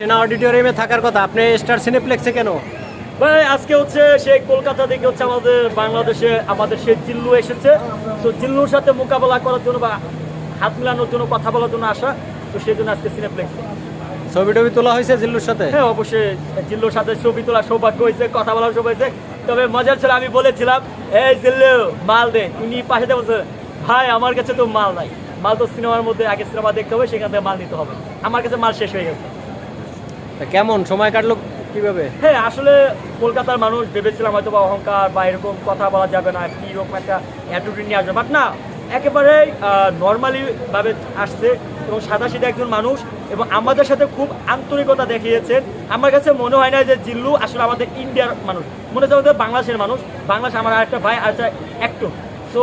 সেনা অডিটোরিয়ামে থাকার কথা। আপনি স্টার সিনেপ্লেক্সে কেন? ভাই আজকে হচ্ছে সেই কলকাতা থেকে হচ্ছে আমাদের বাংলাদেশে আমাদের সেই জিল্লু এসেছে। তো জিল্লুর সাথে মোকাবেলা করার জন্য বা হাত মিলানোর জন্য কথা বলার জন্য আসা। তো সেই জন্য আজকে সিনেপ্লেক্স। ছবি টবি তোলা হয়েছে জিল্লুর সাথে? হ্যাঁ অবশ্যই। জিল্লুর সাথে ছবি তোলার সৌভাগ্য হয়েছে কথা বলার সৌভাগ্য হয়েছে। তবে মজার ছিল আমি বলেছিলাম এই জিল্লু মাল দে উনি পাশে বলছে ভাই আমার কাছে তো মাল নাই। মাল তো সিনেমার মধ্যে আগে সিনেমা দেখতে হবে সেখান থেকে মাল নিতে হবে। আমার কাছে মাল শেষ হয়ে গেছে। কেমন? সময় কাটলো কীভাবে? হ্যাঁ আসলে কলকাতার মানুষ ভেবেছিলাম হয়তো বা অহংকার বা এরকম কথা বলা যাবে না, কি রকম একটা অ্যাটিটিউড নিয়ে আসবে। বাট না একেবারে নর্মালি ভাবে আসছে এবং সাদা সিধা একজন মানুষ এবং আমাদের সাথে খুব আন্তরিকতা দেখিয়েছেন আমার কাছে মনে হয় না যে জিল্লু আসলে আমাদের ইন্ডিয়ার মানুষ। মনে হচ্ছে আমাদের বাংলাদেশের মানুষ। বাংলাদেশ আমার আরেকটা ভাই আর একটা সো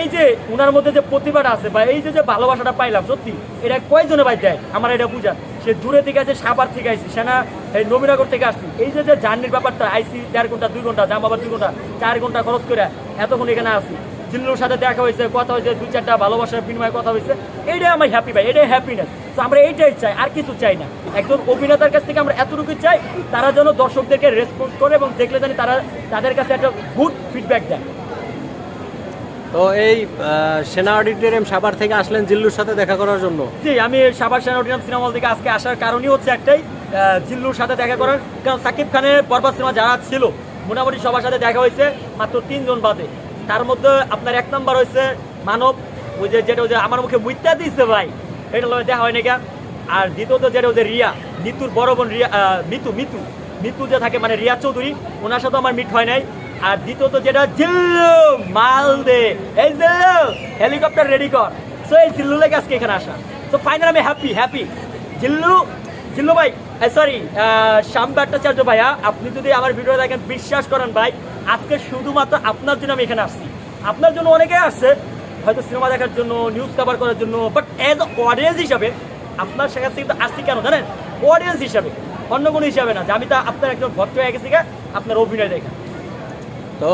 এই যে উনার মধ্যে যে প্রতিভাটা আছে বা এই যে ভালোবাসাটা পাইলাম, সত্যি, এটা কয়জনে ভাই দেয়? আমার এটা বুঝা সে দূরে থেকে আছে সাবার থেকে আইসি সেনা, এই নবীনগর থেকে আসছি। এই যে যে জার্নির ব্যাপারটা আইসি দেড় ঘণ্টা, দুই ঘণ্টা জাম আবার দুই ঘণ্টা, চার ঘণ্টা খরচ করে এতক্ষণ এখানে আসি জিল্লুর সাথে দেখা হয়েছে, কথা হয়েছে, দুই চারটা ভালোবাসার বিনিময়ে কথা হয়েছে। এইটাই আমার হ্যাপি ভাই, এটাই হ্যাপিনেস তো আমরা এইটাই চাই, আর কিছু চাই না। একজন অভিনেতার কাছ থেকে আমরা এতটুকু চাই, তারা যেন দর্শকদেরকে রেসপন্স করে এবং দেখলে জানি তারা তাদের কাছে একটা গুড ফিডব্যাক দেয়। তো এই সেনা অডিটোরিয়াম সাভার থেকে আসলেন জিল্লুর সাথে দেখা করার জন্য? জি, আমি সাবার সেনাউডিয়াম সিনেমা হল থেকে আজকে আসার কারণই হচ্ছে একটাই জিল্লুর সাথে দেখা করার। কারণ সাকিব খানের বরবাদ সিনেমা যারা ছিল, মোটামুটি সবার সাথে দেখা হয়েছে মাত্র তিনজন বাদে। তার মধ্যে আপনার এক নম্বর হয়েছে মানব, ওই যে যেটা ওই যে আমার মুখে মুইতা দিচ্ছে ভাই, এটা দেখা হয় নাকি আর দ্বিতীয়ত যেটা ওই যে রিয়া, মিতুর বড় বোন রিয়া মিতু মিতু মিতু যে থাকে মানে রিয়া চৌধুরী, ওনার সাথে আমার মিট হয় নাই। আর দ্বিতীয়ত যেটা জিল্লু মাল দে এই জিল্লু হেলিকপ্টার রেডি কর। সো এই জিল্লু লেগে আজকে এখানে আসা। তো ফাইনাল আমি হ্যাপি হ্যাপি জিল্লু জিল্লু ভাই সরি শ্যাম ভট্টাচার্য ভাইয়া, আপনি যদি আমার ভিডিও দেখেন, বিশ্বাস করেন ভাই, আজকে শুধুমাত্র আপনার জন্য আমি এখানে আসছি। আপনার জন্য অনেকে আসছে, হয়তো সিনেমা দেখার জন্য নিউজ কভার করার জন্য বাট অ্যাজ অডিয়েন্স হিসাবে, আপনার সেখান থেকে আসছি কেন জানেন? অডিয়েন্স হিসাবে, অন্য কোনো হিসাবে না, যে আমি তা আপনার একজন ভক্ত হয়ে গেছি আপনার অভিনয় দেখা। তো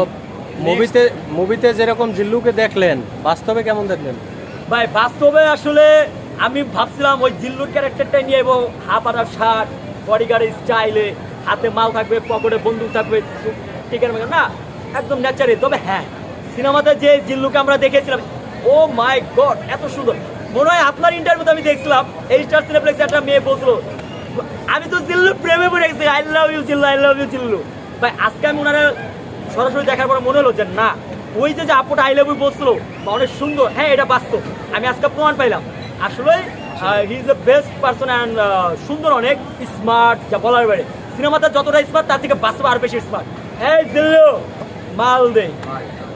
মুভিতে মুভিতে যেরকম জিল্লুকে দেখলেন, বাস্তবে কেমন দেখলেন? ভাই, বাস্তবে আসলে আমি ভাবছিলাম ওই জিল্লুর ক্যারেক্টারটাই নিয়ে এবং হাফ আদার শার্ট বডিগার্ডের স্টাইলে হাতে মাল থাকবে, পকেটে বন্দুক থাকবে টিকের না, একদম ন্যাচারাল তবে হ্যাঁ সিনেমাতে যে জিল্লুকে আমরা দেখেছিলাম, ও মাই গড এত সুন্দর। মনে হয় আপনার ইন্টারভিউতে আমি দেখছিলাম, এই স্টার সিনেপ্লেক্সে একটা মেয়ে বলছিল, আমি তো জিল্লু প্রেমে পড়ে গেছি I love you Jillu I love you Jillu. ভাই, আজকে আমি ওনারা সরাসরি দেখার পর মনে হলো যে না ওই যে যে আপুটা আই লাভ ইউ বলছিল বা অনেক সুন্দর হ্যাঁ এটা বাস্তব। আমি আজকে প্রমাণ পাইলাম। আসলে he is the best person and সুন্দর অনেক স্মার্ট যা বলার বাইরে। সিনেমাতে যতটা স্মার্ট তার থেকে বাস্তব আর বেশি স্মার্ট হ্যাঁ মাল দে